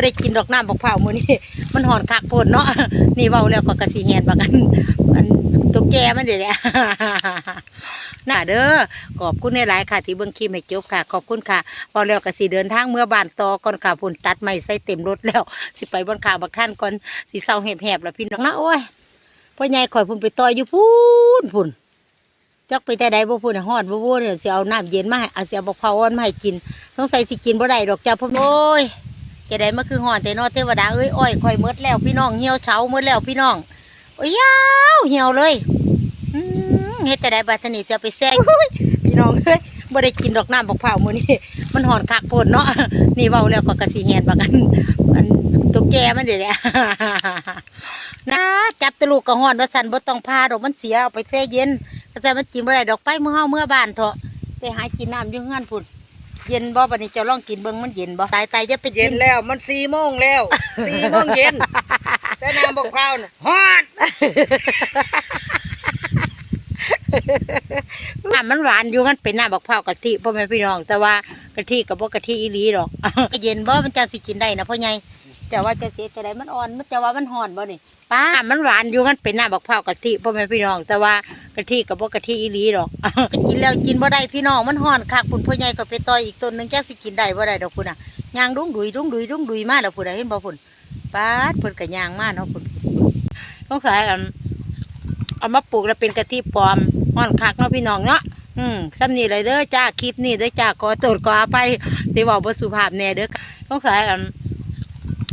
บ่ได้กินดอกน้ำบักเผามื้อนี้มันหอนคักโพดเนาะนี่เว้าแล้วก็กระสิแฮนบักอันอันตัวแกมันเด้แหละน่าเด้อขอบคุณในหลายค่ะ ที่เบิ่งคลิปให้จบค่ะ ขอบคุณค่ะพอแล้วก็สิเดินทางเมื่อบานต่อก่อนค่ะพุ่นตัดไม้ใส่เต็มรถแล้ว สิไปบนขาบักท่านก่อนสิเศร้าแหบๆแล้วพี่น้องนะโอ้ยพ่อใหญ่ข่อยพุ่นไปต่อยอยู่พุ่นพุ่นจักไปแต่ใดบ่พุ่นน่ะฮอดบ่บ่เนี่ยสิเอาน้ำเย็นมาให้เอาสิเอาบักเผาอ่อนมาให้กินสงใสัยสิกินบ่ได้ดอกจ้าพ่อโอ้ย จะได้มาคือฮอดแต่นอเทวดาเอ้ยอ้อยข่อยหมดแล้วพี่น้องเหี่ยวเฉาหมดแล้วพี่น้องโอ้ยยาวเหี่ยวเลยอืมเฮ็ดแต่ใดบัดทนี้สิเอาไปแซ่อุ้ยพี่น้องเอ้ยบ่ได้กินดอกน้ำบักเผามื้อนี้มันหอนคักโพดเนาะนี่เว้าแล้วก็กระสิแฮนบักอันอันตัวแกมันเด้แหละนะจับตะลูกกระหอนว่าสันบ่ต้องพาดอกมันเสียเอาไปแช่เย็นก็แต่มันกินบ่ได้ดอกไปเมื่อเฮาเมื่อบ้านเถอะไปหากินน้ำอยู่เฮือนพุ่น เย็นบ่บัดนี้เจะลองกินเบิ่งมันเย็นบ่ตายตายจะไปเย็กินนแล้วมันสี่โมงแล้วสี่โมงเย็น แต่น้ำบกข้าวน่ะฮอดน้ำมันหวานอยู่มันเป็นน้ำบักพร้าวกะทิพ่อแม่พี่น้อง แต่ว่ากะทิกับบ่กะทิอีหลีดอก เย็นบ่มันจะสิกินได้นะพ่อใหญ่ แต่ว่าจะเสียแต่ใดมันอ่อน มันจะว่ามันห่อนบ่นี่ป้ามันหวานอยู่มันเป็นหน้ำบักพร้ากะทิพ่อแม่พี่น้อง แต่ว่ากะทิกับบ่กะทิอีหลีดอกกินแล้วกินบ่ได้พี่น้องมันห่อนคักคุณพ่อใหญ่ก็ไปต่อยอีกต้นหนึงแจะสิกินได้บ่ได้ดอกคุณน่ะยางดุ้งดุยดุ้งดุยดุ้งดุยมาแล้วพุ่นน่ะเห็นบ่พุ่นป้าเพิ่นก็ย่างมากเนาะพุ่นต้องสายอันเอามาปลูกแล้วเป็นกะทิปลอมห่อนคักเนาะพี่น้องเนาะอืมซ้ำนี่เลยเด้อจ้าคลิปนี่เด้อจ้าขอโทษขออภัยที่เว่าบ่สุภาพแน่เด้อต้องสายอัน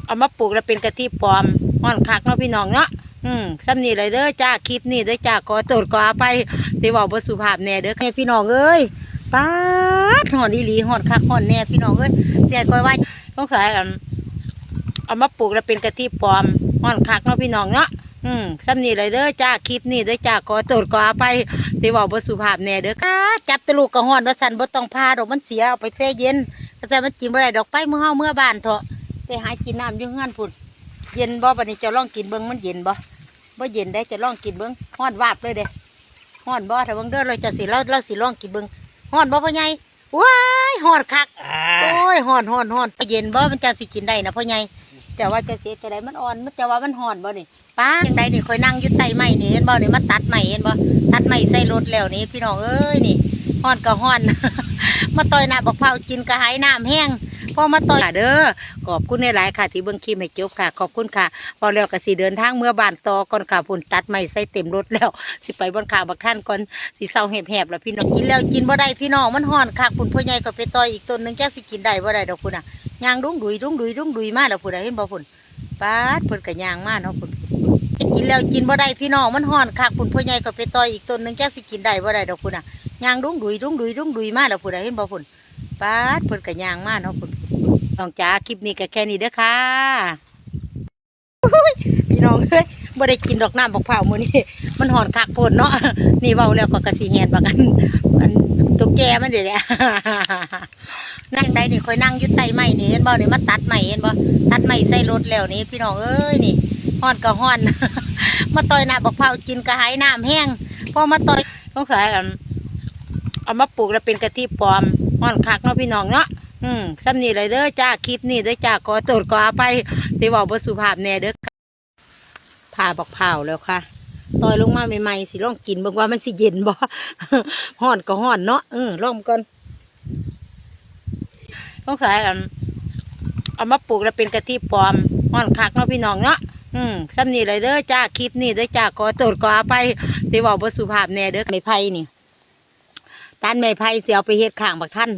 เอามาปลูกแล้วเป็นกะทิปลอมห่อนคักเนาะพี่น้องเนาะอืมซ้ำนี่เลยเด้อจ้าคลิปนี่เด้อจ้าขอโทษขออภัยที่เว่าบ่สุภาพแน่เด้อให้พี่น้องเอ้ยป้าดห่อนอีหลีห่อนคักห่อนแน่พี่น้องเอ้ยเสียก้อยว่าต้องสายอันเอามาปลูกแล้วเป็นกะทิปลอมห่อนคักเนาะพี่น้องเนาะอืมซ้ำนี่เลยเด้อจ้าคลิปนี่เด้อจ้าขอโทษขออภัยที่เว่าบ่สุภาพแน่เด้อค่ะจับตะลูกกระหอนว่าสันบ่ต้องพาดอกมันเสียเอาไปแช่เย็นก็แต่มันกินบ่ได้ดอกไปเมื่อเฮาเมื่อบานเถอะ ไปหากินน้ำอยู่เฮือนพุ่นเย็นบ่บัดนี้เจะลองกินเบิ่งมันเย็นบ่บ่เย็นได้เจะลองกินเบิ่งฮ้อนวาบเลยเด้ฮ้อนบ่ถ้าเบิ่งเด้อเราจะสิเราเราสิลองกินเบิ่งฮ้อนบ่พ่อใหญ่ว้ายฮ้อนคักอ่าโอ้ยฮ้อนฮ้อนฮ้อนเย็นบ่มันจะสิกินได้นะพ่อใหญ่แต่ว่าจะเสียแต่ใดมันอ่อนมันจะว่ามันฮ้อนบ่นี่ป้าจังใดนี่คอยนั่งอยู่ใต้ไม้นี่เห็นบ่นี่มาตัดไม้เห็นบ่ตัดไม้ใส่รถแล้วนี่พี่น้องเอ้ยนี่ฮ้อนก็ฮ้อน มาต่อยน้ำบักเผาวกินกระหายน้ำแห้ง พ่อมาต่อยเด้อขอบคุณในหลายค่ะ ที่เบิ่งคลิปให้จบค่ะ ขอบคุณค่ะ พอแล้วก็สิเดินทางเมื่อบานต่อก่อนค่ะพุ่นตัดไม้ใส่เต็มรถแล้ว สิไปบนขาบักท่านก่อนสิเศร้าแหบๆแล้วพี่น้องกินแล้วกินบ่ได้พี่น้องมันฮ้อนคักพุ่นพ่อใหญ่ก็ไปต่อยอีกต้นหนึ่งจักสิกินได้บ่ได้ดอกพุ่นน่ะยางดุ้งดุยดุ้งดุยดุ้งดุยมาแล้วพุ่นน่ะเห็นบ่พุ่นป้าดเพิ่นก็ย่างมาเนาะพุ่นกินแล้วกินบ่ได้พี่น้องมันฮ้อนคักพุ่นพ่อใหญ่ก็ไปต่อยอีกต้นหนึงจักสิกินได้บ่ได้ดอกพุ่นน่ะยางดุ้งดุยดุ้งดุยดุ้งดุยมาแล้วพุ่นน่ะเห็นบ่พุ่น ป้าดเพิ่นก็ย่างมาเนาะพุ่นน้องจ๋าคลิปนี้ก็แค่นี้เด้อค่ะพี่น้องเอ้ยบ่ได้กินดอกน้ำบักเผามื้อนี้มันหอนคักโพดเนาะนี่เว้าแล้วก็กระสิแฮนบักอันอันตัวแกมันเด้แหละนั่งได้นี่คอยนั่งยู่ใต้ไม้นี่เห็นบ่นี่มาตัดไม้เห็นบ่ตัดไม้ใส่รถแล้วนี่พี่น้องเอ้ยนี่ฮ้อนก็ฮ้อน มาต่อยน้ำบักเผากินกระหายน้ำแห้งพอมาต่อยต้องสายอันเอามาปลูกแล้วเป็นกะทิปลอม ฮ้อนคักเนาะพี่น้องเนาะอืมซ้ำนี่เลยเด้อจ้าคลิปนี่เด้อจ้าขอโทษขออภัยที่เว้าบ่สุภาพแน่เด้อค่ะผ่าบักเผาแล้วค่ะต่อยลงมาใหม่ๆสิลองกินบิ่งว่ามันสิเย็นบ่ฮ้อนก็ฮ้อนเนาะเออลองก่อนต้องใสายอันเอามาปลูกแล้วเป็นกะทิปลอมฮ้อนคักเนาะพี่น้องเนาะอืมซ้ำนี่เลยเด้อจ้าคลิปนี่เด้อจ้าขอโทษขออภัยที่เว้าบ่สุภาพแน่เด้อไม้ไผ่นี่ ตันไม้ไผ่สิเอาไปเฮ็ดข้างบักท่าน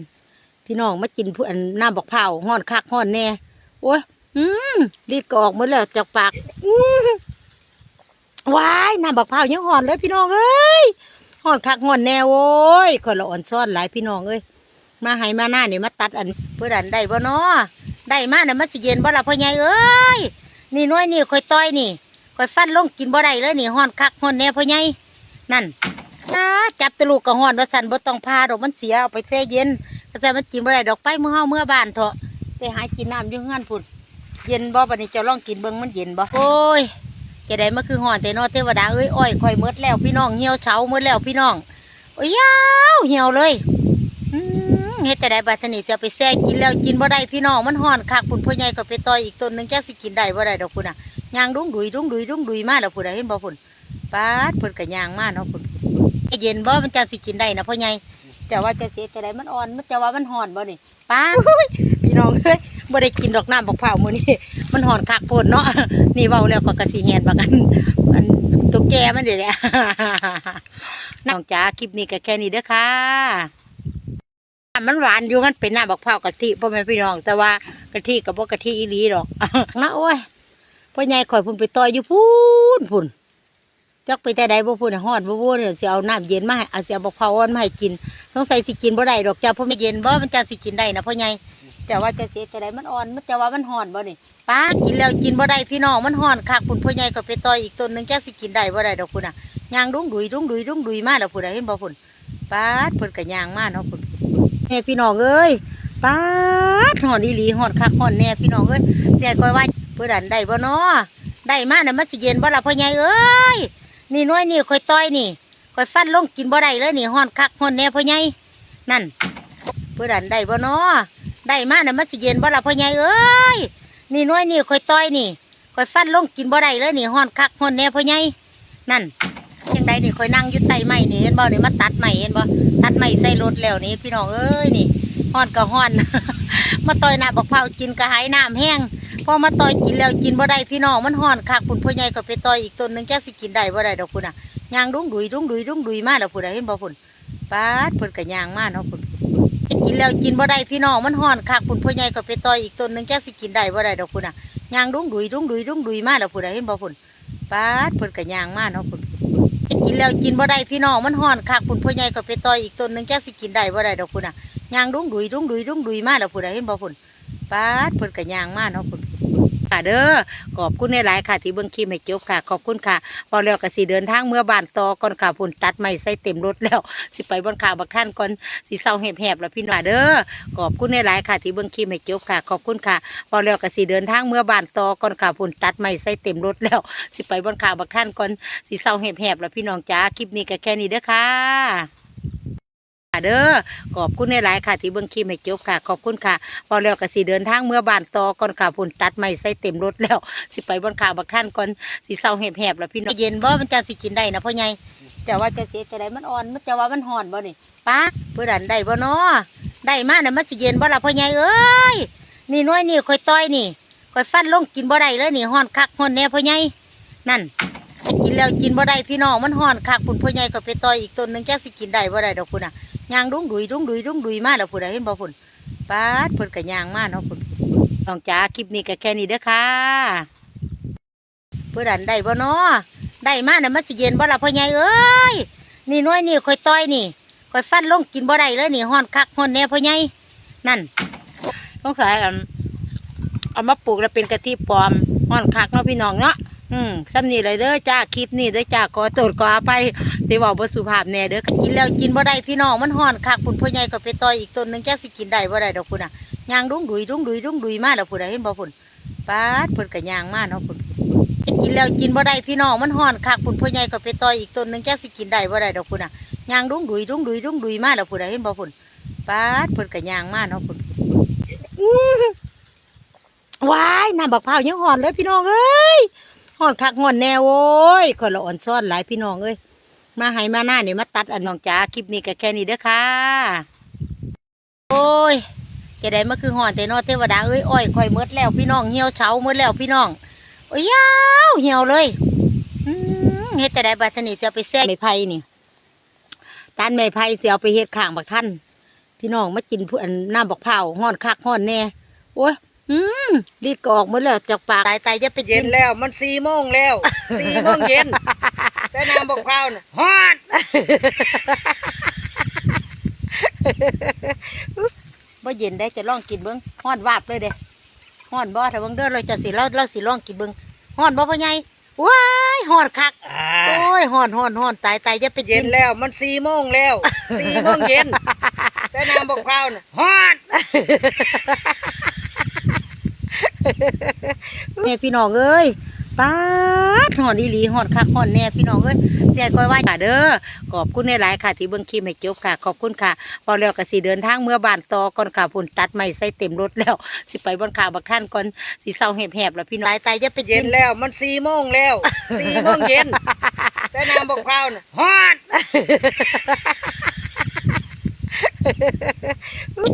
พี่น้องมากินผู้อันน้ำบักเผาวฮ้อนคักฮ้อนแน่โอ้ยอืมรีดก็ออกหมดแล้วจากปากอืมว้ายน้ำบักเผายังฮ้อนเลยพี่น้องเอ้ยฮ้อนคักฮ้อนแน่โว้ยคนละอ่อนซ้อนหลายพี่น้องเอ้ยมาให้มาหน้านี่มาตัดอันเพื่ออันได้บ่เนาะได้มาเนี่ยมันสิเย็นบ่ละพ่อใหญ่เอ้ยนี่น้อยนี่คอยต้อยนี่คอยฟันลงกินบ่ได้เลยนี่ฮ้อนคักฮ้อนแน่พ่อใหญ่นั่น อ้าจับตะลูกก็ฮ้อนว่าสั่นบ่ต้องพาดอกมันเสียเอาไปแช่เย็นก็แต่มันกินบ่ได้ดอกไปเมื่อเฮาเมื่อบ้านเถอะไปหากินน้ำอยู่เฮือนพุ่นเย็นบ่บัดนี้เจะลองกินเบิ่งมันเย็นบ่โอ้ยจะได้มาคือฮ้อนแต่นอเทวดาเอ้ยอ้อยข่อยหมดแล้วพี่น้องเหี่ยวเฉาหมดแล้วพี่น้องโอ้ยยาวเหี่ยวเลยอืมเฮ็ดเฮ็ดแต่ได้บัดทนี้สิเอาไปแซ่กินแล้วกินบ่ได้พี่น้องมันฮ้อนคักพุ่นพ่อใหญ่ก็ไปต่อยอีกต้นหนึงจักสิกินได้บ่ได้ดอกพุ่นน่ะย่างดุ้งดุยดุ้งดุยดุ้งดุยมาแล้วพุ่นน่ะเห็นบ่พุ่นปาดเพิ่นก็ย่างมาเนาะพุ่น เย็นบ่มันจังสิกินได้นะพ่อใหญ่แต่ว่าจะเสียแต่ได้มันอ่อน มันจะว่ามันฮ้อนบ่นี่ปาพี่น้องเอ้ยบ่ได้กินดอกน้ำบักเผามื้อนี้มันฮ้อนคักโพดเนาะนี่เว้าแล้วก็กระสิแฮนบักอันอันตุ๊กแกมันเด้แหละน้องจ๋าคลิปนี้ก็แค่นี้เด้อค่ะมันหวานอยู่มันเป็นน้ำบักเผากะทิพ่อแม่พี่น้อง แต่ว่ากะทิกับบ่กะทิอีหลีดอกนะโอ้ยพ่อใหญ่ข่อยพุ่นไปต่อยอยู่พูนพุ่น จักไปแต่ใดบ่พุ่นน่ะฮอดบ่บ่เนี่ยสิเอาน้ำเย็นมาให้เอาสิเอาบักเผาวอ่อนมาให้กินสงสัยสิกินบ่ได้ดอกจ้าเพราะไม่เย็นบ่มันจะสิกินได้นะพ่อใหญ่แต่ว่าจะเสียแต่ใดมันอ่อนมันจะว่ามันฮ้อนบ่นี่ป้ากินแล้วกินบ่ได้พี่น้องมันฮ้อนคักพุ่นพ่อใหญ่ก็ไปต่อยอีกต้นนึงจักสิกินได้บ่ได้ดอกพุ่นน่ะย่างดุ้งดุยดุ้งดุยดุ้งดุยมาแล้วพุ่นน่ะเห็นบ่พุ่นป้าเพิ่นก็ย่างมาเนาะพุ่นแม่พี่น้องเอ้ยป้าดหอนอีหลีหอนคักหอนแน่พี่น้องเอ้ยเสียก้อยว่าเพื่อดันได้บ่เนาะได้มาน่ะมันสิเย็นบ่ล่ะพ่อใหญ่เอ้ย นี่น้อยนี่ค่อยต้อยนี่ค่อยฟันลงกินบ่ได้เลยนี่หอนคักหอนแน่พ่อใหญ่นั่นเพื่อดันได้บ่เนาะได้มาน่ะมันสิเย็นบ่ละพ่อใหญ่เอ้ยนี่น้อยนี่ค่อยต้อยนี่ค่อยฟันลงกินบ่ได้เลยนี่หอนคักหอนแน่พ่อใหญ่นั่นยังไดนี่ค่อยนั่งอยู่ใต้ไม้นี่เห็นบ่นี่มาตัดไม้เห็นบ่ตัดไม้ใส่รถแล้วนี่พี่น้องเอ้ยนี่ฮ้อนก็ฮ้อน มาต่อยน้ำบักเผากินกระหายน้ำแห้ง อมาต่อยกินแล้วกินบ่ได้พี่น้องมันฮ้อนคักพุ่นพ่อใหญ่ก็ไปต่อยอีกต้นหนึ่งแกสิกินได้บ่ได้ดอกพุ่นน่ะยางดุ้งดุยดุ้งดุยดุ้งดุยมาแล้วพุ่นน่ะเห็นบ่พุ่นปาดพุ่นก็ย่างมาเนาะพุ่นกินแล้วกินบ่ได้พี่น้องมันฮ้อนคักพุ่นพ่อใหญ่ก็ไปต่อยอีกต้นหนึ่งแกสิกินได้บ่ได้ดอกพุ่นน่ะยางดุ้งดุยดุ้งดุยดุ้งดุยมาแล้วพุ่นน่ะเห็นบ่พุ่นปาดพุ่นก็ย่างมาเนาะพุ่นกินแล้วกินบ่ได้พี่น้องมันฮ้อนคักพุ่นพ่อใหญ่ก็ไปต่อยอีกต้นหนึ่งแกสิกินได้บ่ได้ดอกพุ่นน่ะยางดุ้งดุยดุ้งดุยดุ้งดุยมาแล้วพุ่นน่ะเห็นบ่พุ่นปาดพุ่นก็ย่างมาเนาะพุ่น ค่ะเด้อขอบคุณในหลายค่ะ ที่เบิ่งคลิปให้จบค่ะ ขอบคุณค่ะ พอแล้วก็สิเดินทางเมื่อบานต่อก่อนค่ะพุ่นตัดไม้ใส่เต็มรถแล้ว สิไปบนข่าวบักท่านก่อนสิเศร้าแหบๆแล้วพี่น้องเด้อขอบคุณในหลายค่ะ ที่เบิ่งคลิปให้จบค่ะ ขอบคุณค่ะ พอแล้วก็สิเดินทางเมื่อบานต่อก่อนค่ะพุ่นตัดไม้ใส่เต็มรถแล้ว สิไปบนข่าวบักท่านก่อนสีเศร้าแหบๆแล้วพี่น้องจ้าคลิปนี้ก็แค่นี้เด้อค่ะ เด้อขอบคุณในหลายค่ะ ที่เบิ่งคลิปให้จบค่ะ ขอบคุณค่ะ พอแล้วก็สิเดินทางเมื่อบานต่อก่อนค่ะพุ่นตัดไม้ใส่เต็มรถแล้ว สิไปบนข่าวบักท่านก่อนสีเศร้าแหบๆแล้วพี่น้องเย็นบ่มันจะสิกินได้นะพ่อใหญ่แต่ว่าจะเสียแต่ได้มันอ่อนมันจะว่ามันห่อนบ่นี่ป้าเพื่อดันได้บ่เนาะได้มากนะมันสิเย็นบ่ละพ่อใหญ่เอ้ยนี่น้อยนี่คอยต้อยนี่คอยฟันลงกินบ่ได้เลยนี่ห่อนคักห่อนแน่พ่อใหญ่นั่น กินแล้วกินบ่ได้พี่น้องมันฮ้อนคักพุ่นพ่อใหญ่ก็ไปต่อยอีกต้นหนึงแกสิกินได้บ่ได้ดอกพุ่นน่ะยางดุ้งดุยดุ้งดุยดุ้งดุยมาแล้วพุ่นน่ะเห็นบ่พุ่นปาดพุ่นก็ย่างมาเนาะพุ่นน้องจ๋าคลิปนี้ก็แค่นี้เด้อค่ะเพื่อดันได้บ่เนาะได้มาน่ะมันสิเย็นบ่ละพ่อใหญ่เอ้ยนี่น้อยนี่คอยต่อยนี่คอยฟันลงกินบ่ได้เลยนี่ฮ้อนคักฮ้อนแน่พ่อใหญ่นั่นต้องสายอันเอามาปลูกแล้วเป็นกะทิปลอมฮ้อนคักเนาะพี่น้องเนาะ อืมซ้ำนี่เลยเด้อจ้าคลิปนี่เด้อจ้าขอโทษขออภัยที่บอกบ่สุภาพแน่เด้อกินแล้วกินบ่ได้พี่น้องมันฮ้อนคักพุ่นพ่อใหญ่ก็ไปต่อยอีกต้นหนึงแกสิกินได้บ่ได้ดอกพุ่นน่ะย่างดุ้งดุยดุ้งดุยดุ้งดุยมาแล้วพุ่นน่ะเห็นบ่พุ่นปาดพุ่นก็ย่างมาเนาะพุ่นกินแล้วกินบ่ได้พี่น้องมันฮ้อนคักพุ่นพ่อใหญ่ก็ไปต่อยอีกต้นหนึงแกสิกินได้บ่ได้ดอกพุ่นน่ะย่างดุ้งดุยดุ้งดุยดุ้งดุยมาแล้วพุ่นน่ะเห็นบ่พุ่นปาดพุ่นก็ย่างมาเนาะพุ่นอื้อว้ายน้ำบักพร้าวยังฮ้อนเลยพี่น้องเอ้ย หอนคักหอนแน่โว้ยคนละอ่อนซ้อนหลายพี่น้องเอ้ยมาให้มาหน้าเนี่ยมาตัดอันน้องจ๋าคลิปนี้ก็แค่นี้เด้อค่ะ โอ้ยจะได้มาคือหอนแต่นอเทวดาเอ้ยอ้อยคอยหมดแล้วพี่น้องเหี่ยวเฉาหมดแล้วพี่น้องโอ้ยยาวเหี่ยวเลยอืมเฮ็ดแต่ได้บัดทนี้จะเอาไปแซ่ไม้ไผ่นี่ตันไม้ไผ่เสียไปเฮ็ดข้างบักท่านพี่น้องมากินผู้อันน้ำบักเผาวหอนคักหอนแน่โอ้ย อืมรีดก็ออกหมดแล้วจากปากตายตายจะไปเย็กินนแล้วมันสี่โมงแล้วสี่โมงเย็นแต่น้ำบอกข้าวน่ะฮอดบ่เย็นได้จะลองกินเบิ้งฮ้อนวาบเลยเด้ฮ้อนบ่ถ้าเบิ่งเด้อเราจะสิเราเราสิลองกินเบิ้งฮ้อนบ่พ่อใหญ่ว้ายฮ้อนคัก อ่าโอ้ยฮ้อนฮ้อนฮ้อนตายตายจะไปเย็กินนแล้วมันสี่โมงแล้วสี่โมงเย็นแต่น้ำบอกข้าวน่ะฮอด แม่พี่น้องเอ้ยป้าดหอนอีหลีหอนคักหอนแน่พี่น้องเอ้ยเสียก้อยว่าค่ะเด้อขอบคุณในหลายๆค่ะ ที่เบิ่งคลิปให้จบค่ะ ขอบคุณค่ะพอแล้วก็สิเดินทางเมื่อบานต่อก่อนค่ะพุ่นตัดไม้ใส่เต็มรถแล้ว สิไปบนขาบักท่านก่อนสิเศร้าแหบๆแล้วพี่น้องตายตายจะไปเย็นนแล้วมันสี่โมงแล้วสี่โมงเย็นแต่น้ำบอกข้าน่ะฮอด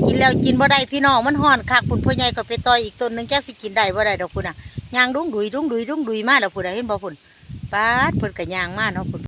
กินแล้วกินบ่ได้พี่น้องมันห่อนคักพุ่นพ่อใหญ่ก็ไปต่อยอีกต้นหนึงจักสิกินได้บ่ได้ดอกพุ่นอะยางดุ้งดุยดุ้งดุยดุ้งดุยมากดอกพุ่นน่ะเห็นบ่พุ่นปาดพุ่นกับยางมากเนาะพุ่น